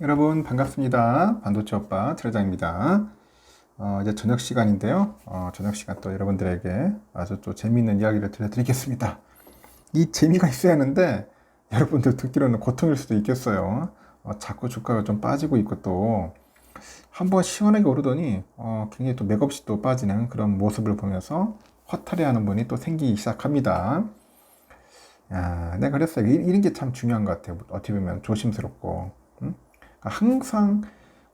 여러분 반갑습니다. 반도체 오빠 트레장입니다. 어, 이제 저녁 시간인데요. 어, 저녁 시간 또 여러분들에게 아주 또 재미있는 이야기를 들려드리겠습니다. 이 재미가 있어야 하는데 여러분들 듣기로는 고통일 수도 있겠어요. 어, 자꾸 주가가 좀 빠지고 있고 또 한번 시원하게 오르더니 어, 굉장히 또 맥없이 또 빠지는 그런 모습을 보면서 허탈해하는 분이 또 생기기 시작합니다. 야, 내가 그랬어요. 이- 이런 게 참 중요한 것 같아요. 어떻게 보면 조심스럽고. 응? 항상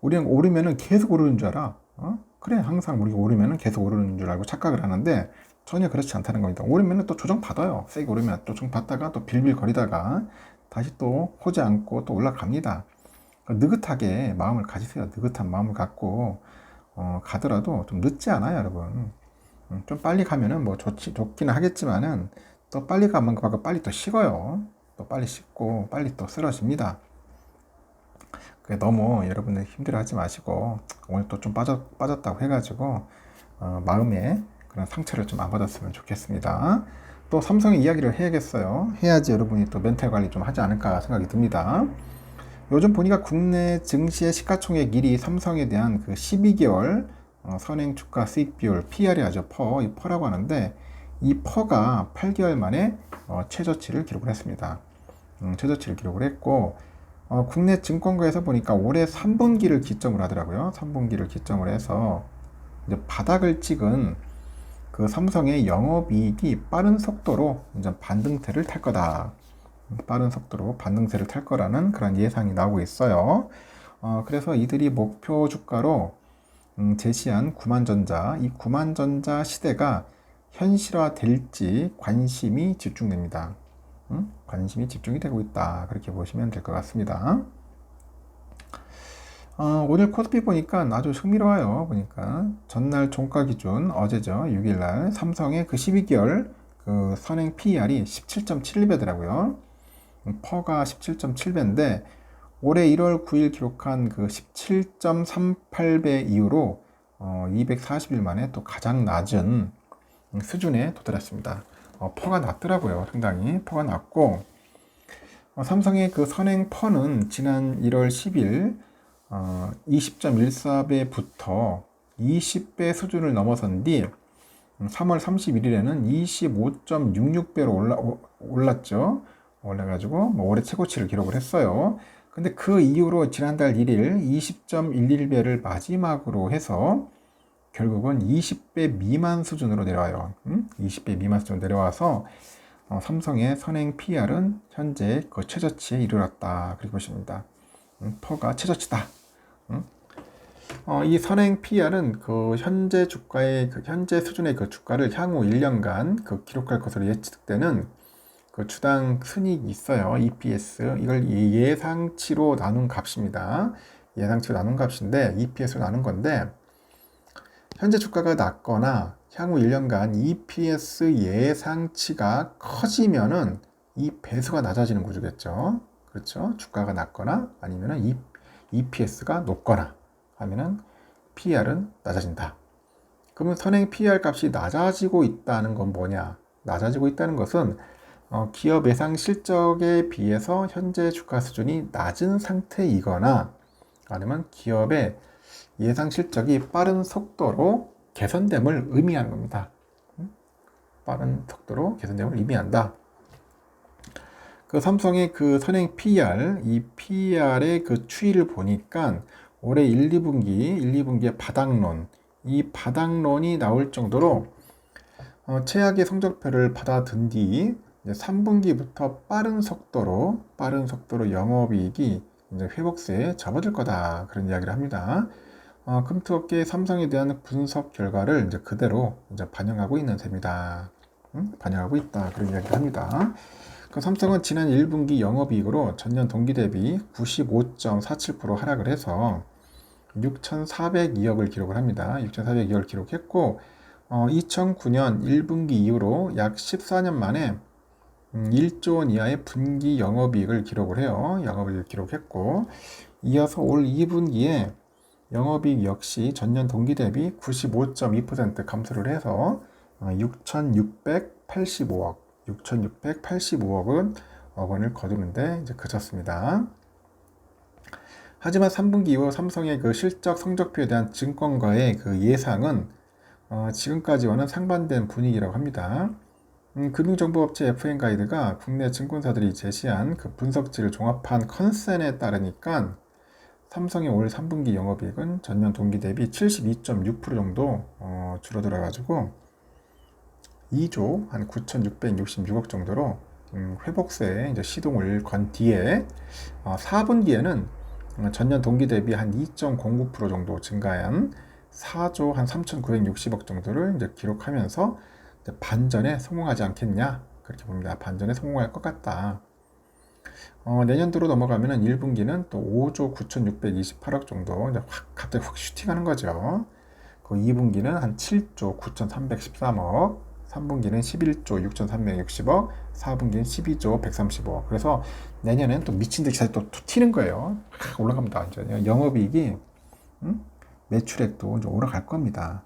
우리는 오르면은 계속 오르는 줄 알아. 어? 그래, 항상 우리가 오르면은 계속 오르는 줄 알고 착각을 하는데 전혀 그렇지 않다는 겁니다. 오르면은 또 조정 받아요. 세게 오르면 또 조정 받다가 또 빌빌 거리다가 다시 또 호지 않고 또 올라갑니다. 그러니까 느긋하게 마음을 가지세요. 느긋한 마음을 갖고 어, 가더라도 좀 늦지 않아요, 여러분. 음, 좀 빨리 가면은 뭐 좋지, 좋기는 하겠지만은 또 빨리 가면 그만큼 빨리 또 식어요. 또 빨리 식고 빨리 또 쓰러집니다. 너무 여러분들 힘들어하지 마시고 오늘 또 좀 빠졌, 빠졌다고 해가지고 어, 마음에 그런 상처를 좀 안 받았으면 좋겠습니다. 또 삼성의 이야기를 해야겠어요. 해야지 여러분이 또 멘탈 관리 좀 하지 않을까 생각이 듭니다. 요즘 보니까 국내 증시의 시가총액 1위 삼성에 대한 그 12개월 어, 선행 주가 수익 비율 PR이 아주 퍼, 이 퍼라고 하는데 이 퍼가 8개월 만에 어, 최저치를 기록을 했습니다. 음, 최저치를 기록을 했고 어, 국내 증권가에서 보니까 올해 3분기를 기점으로 하더라고요. 3분기를 기점으로 해서 이제 바닥을 찍은 그 삼성의 영업이익이 빠른 속도로 이제 반등세를 탈 거다. 빠른 속도로 반등세를 탈 거라는 그런 예상이 나오고 있어요. 어, 그래서 이들이 목표 주가로 음, 제시한 구만전자, 이 구만전자 시대가 현실화 될지 관심이 집중됩니다. 음? 관심이 집중이 되고 있다. 그렇게 보시면 될 것 같습니다. 어, 오늘 코스피 보니까 아주 흥미로워요. 보니까 전날 종가 기준 어제죠. 6일날 삼성의 그 12개월 그 선행 PER이 17.7배더라고요. 퍼가 17.7배인데 올해 1월 9일 기록한 그 17.38배 이후로 어, 240일 만에 또 가장 낮은 수준에 도달했습니다. 어, 퍼가 낮더라고요. 상당히 퍼가 낮고 어, 삼성의 그 선행 퍼는 지난 1월 10일 어, 20.14배부터 20배 수준을 넘어선 뒤 3월 31일에는 25.66배로 올라, 올랐죠. 올라가지고 뭐 올해 최고치를 기록을 했어요. 근데 그 이후로 지난달 1일 20.11배를 마지막으로 해서 결국은 20배 미만 수준으로 내려와요. 음? 20배 미만 수준으로 내려와서 어, 삼성의 선행 PR은 현재 그 최저치에 이르렀다. 그렇게 보십니다. 음, 퍼가 최저치다. 음? 어, 이 선행 PR은 그 현재 주가의 그 현재 수준의 그 주가를 향후 1년간 그 기록할 것으로 예측되는 그 주당 순이익이 있어요. EPS 이걸 예상치로 나눈 값입니다. 예상치로 나눈 값인데 EPS로 나눈 건데 현재 주가가 낮거나 향후 1년간 EPS 예상치가 커지면은 이 배수가 낮아지는 구조겠죠. 그렇죠. 주가가 낮거나 아니면은 EPS가 높거나 하면은 PR은 낮아진다. 그러면 선행 PR 값이 낮아지고 있다는 건 뭐냐? 낮아지고 있다는 것은 어, 기업 예상 실적에 비해서 현재 주가 수준이 낮은 상태이거나 아니면 기업의 예상 실적이 빠른 속도로 개선됨을 의미하는 겁니다. 음? 빠른 속도로 개선됨을 의미한다. 그 삼성의 그 선행 PER, 이 PER의 그 추이를 보니까 올해 1, 2분기, 1, 2분기의 바닥론, 이 바닥론이 나올 정도로 어, 최악의 성적표를 받아든 뒤 3분기부터 빠른 속도로 빠른 속도로 영업이익이 이제 회복세에 접어들 거다 그런 이야기를 합니다. 어, 금투업계 삼성에 대한 분석 결과를 이제 그대로 이제 반영하고 있는 셈이다. 응? 반영하고 있다 그런 이야기를 합니다. 그 삼성은 지난 1분기 영업이익으로 전년 동기 대비 95.47% 하락을 해서 6,402억을 기록을 합니다. 6,402억을 기록했고 어, 2009년 1분기 이후로 약 14년 만에 음, 1조 원 이하의 분기 영업이익을 기록을 해요. 영업이익을 기록했고 이어서 올 2분기에 영업이익 역시 전년 동기 대비 95.2% 감소를 해서 6,685억, 6,685억은 억 원을 거두는데 이제 그쳤습니다. 하지만 3분기 이후 삼성의 그 실적 성적표에 대한 증권가의 그 예상은 어, 지금까지와는 상반된 분위기라고 합니다. 음, 금융정보업체 FN 가이드가 국내 증권사들이 제시한 그 분석지를 종합한 컨센에 따르니까 삼성의 올 3분기 영업이익은 전년 동기 대비 72.6% 정도 어, 줄어들어 가지고 2조 한 9,666억 정도로 음, 회복세에 이제 시동을 건 뒤에 어, 4분기에는 전년 동기 대비 한 2.09% 정도 증가한 4조 한 3,960억 정도를 이제 기록하면서 이제 반전에 성공하지 않겠냐 그렇게 봅니다. 반전에 성공할 것 같다. 어, 내년도로 넘어가면은 1분기는 또 5조 9,628억 정도 이제 확 갑자기 확 슈팅하는 거죠. 그 2분기는 한 7조 9,313억, 3분기는 11조 6,360억, 4분기는 12조 130억. 그래서 내년엔 또 미친 듯이 또 튀는 거예요. 확 올라갑니다. 이제 영업이익이 음? 매출액도 이제 올라갈 겁니다.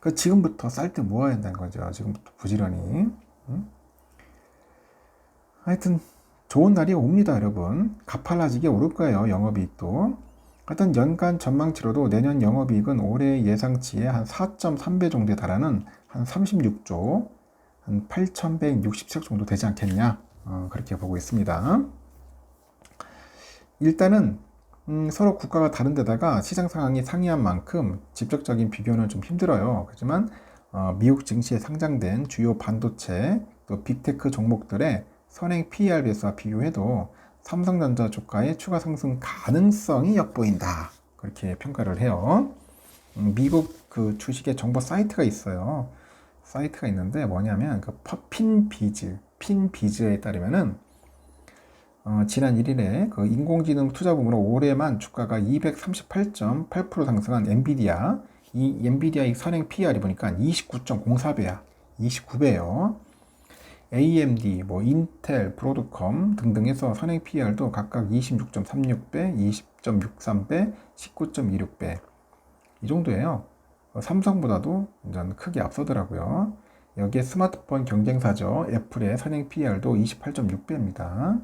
그 지금부터 쌀 때 모아야 한다는 거죠. 지금부터 부지런히. 음? 하여튼 좋은 날이 옵니다, 여러분. 가팔라지게 오를 거예요, 영업이익도. 하여튼 연간 전망치로도 내년 영업이익은 올해 예상치의 한 4.3배 정도에 달하는 한 36조, 한 8,160억 정도 되지 않겠냐. 어, 그렇게 보고 있습니다. 일단은 음, 서로 국가가 다른 데다가 시장 상황이 상이한 만큼 직접적인 비교는 좀 힘들어요. 하지만 어, 미국 증시에 상장된 주요 반도체 또 빅테크 종목들의 선행 PER 배수와 비교해도 삼성전자 주가의 추가 상승 가능성이 엿보인다. 그렇게 평가를 해요. 음, 미국 그 주식의 정보 사이트가 있어요. 사이트가 있는데 뭐냐면 그 핀비즈, 핀비즈에 따르면은 어, 지난 1일에 그 인공지능 투자 부문으로 올해만 주가가 238.8% 상승한 엔비디아, 이 엔비디아의 선행 PR이 보니까 29.04배야. 29배요. AMD, 뭐 인텔, 브로드컴 등등 해서 선행 PR도 각각 26.36배, 20.63배, 19.26배. 이 정도예요. 어, 삼성보다도 완전 크게 앞서더라고요. 여기에 스마트폰 경쟁사죠. 애플의 선행 PR도 28.6배입니다.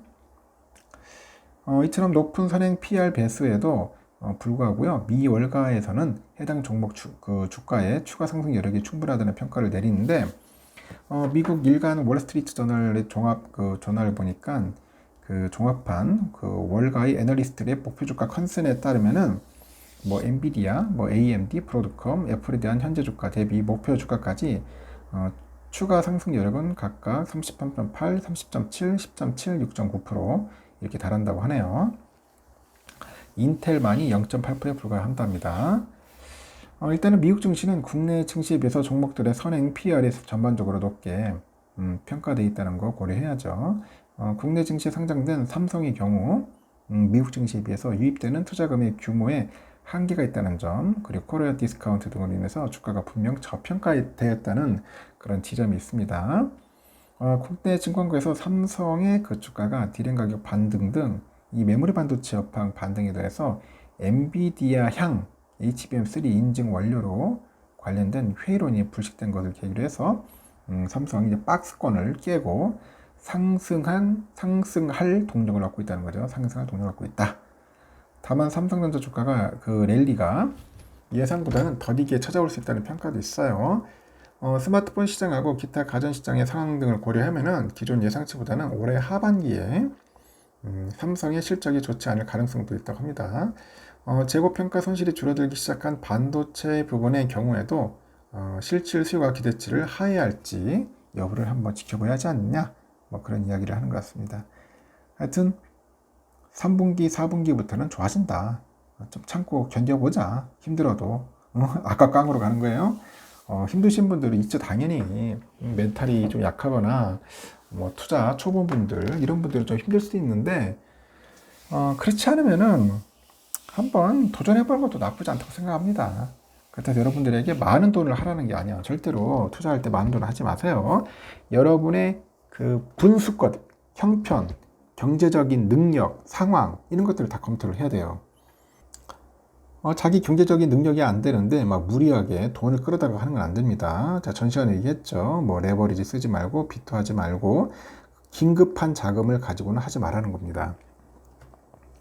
어, 이처럼 높은 선행 PR 배수에도 어, 불구하고요. 미 월가에서는 해당 종목 주, 그 주가의 추가 상승 여력이 충분하다는 평가를 내리는데 어, 미국 일간 월스트리트 저널의 종합 그 저널을 보니까 그 종합한 그 월가의 애널리스트의 목표 주가 컨센에 따르면은 뭐 엔비디아, 뭐 AMD, 프로드컴, 애플에 대한 현재 주가 대비 목표 주가까지 어, 추가 상승 여력은 각각 33.8, 30.7, 10.7, 6.9% 이렇게 달한다고 하네요. 인텔만이 0.8%에 불과한답니다. 어, 일단은 미국 증시는 국내 증시에 비해서 종목들의 선행 PR이 전반적으로 높게 음, 평가되어 있다는 거 고려해야죠. 어, 국내 증시에 상장된 삼성의 경우 음, 미국 증시에 비해서 유입되는 투자금의 규모에 한계가 있다는 점, 그리고 코리아 디스카운트 등으로 인해서 주가가 분명 저평가되었다는 그런 지점이 있습니다. 어, 국내 증권가에서 삼성의 그 주가가 디램 가격 반등 등 이 메모리 반도체 업황 반등에 대해서 엔비디아 향 HBM3 인증 완료로 관련된 회의론이 불식된 것을 계기로 해서 음, 삼성이 이제 박스권을 깨고 상승한 상승할 동력을 갖고 있다는 거죠. 상승할 동력을 갖고 있다. 다만 삼성전자 주가가 그 랠리가 예상보다는 더디게 찾아올 수 있다는 평가도 있어요. 어, 스마트폰 시장하고 기타 가전 시장의 상황 등을 고려하면은 기존 예상치보다는 올해 하반기에 음, 삼성의 실적이 좋지 않을 가능성도 있다고 합니다. 어, 재고 평가 손실이 줄어들기 시작한 반도체 부분의 경우에도 어, 실질 수요가 기대치를 하회할지 여부를 한번 지켜봐야 하지 않느냐 뭐 그런 이야기를 하는 것 같습니다. 하여튼 3분기, 4분기부터는 좋아진다. 좀 참고 견뎌보자. 힘들어도. 어? 아까 깡으로 가는 거예요. 어, 힘드신 분들은 있죠, 당연히. 멘탈이 좀 약하거나, 뭐, 투자 초보분들, 이런 분들은 좀 힘들 수 있는데, 어, 그렇지 않으면은, 한번 도전해보는 것도 나쁘지 않다고 생각합니다. 그렇다고 여러분들에게 많은 돈을 하라는 게 아니야. 절대로 투자할 때 많은 돈을 하지 마세요. 여러분의 그 분수껏, 형편, 경제적인 능력, 상황, 이런 것들을 다 검토를 해야 돼요. 어, 자기 경제적인 능력이 안 되는데 막 무리하게 돈을 끌어다가 하는 건 안 됩니다. 자, 전 시간에 얘기했죠. 뭐 레버리지 쓰지 말고 비토하지 말고 긴급한 자금을 가지고는 하지 말라는 겁니다.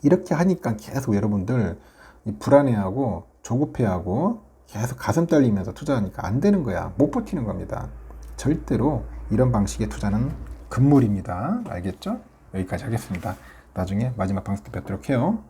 이렇게 하니까 계속 여러분들 이 불안해하고 조급해하고 계속 가슴 떨리면서 투자하니까 안 되는 거야. 못 버티는 겁니다. 절대로 이런 방식의 투자는 금물입니다. 알겠죠? 여기까지 하겠습니다. 나중에 마지막 방송 때 뵙도록 해요.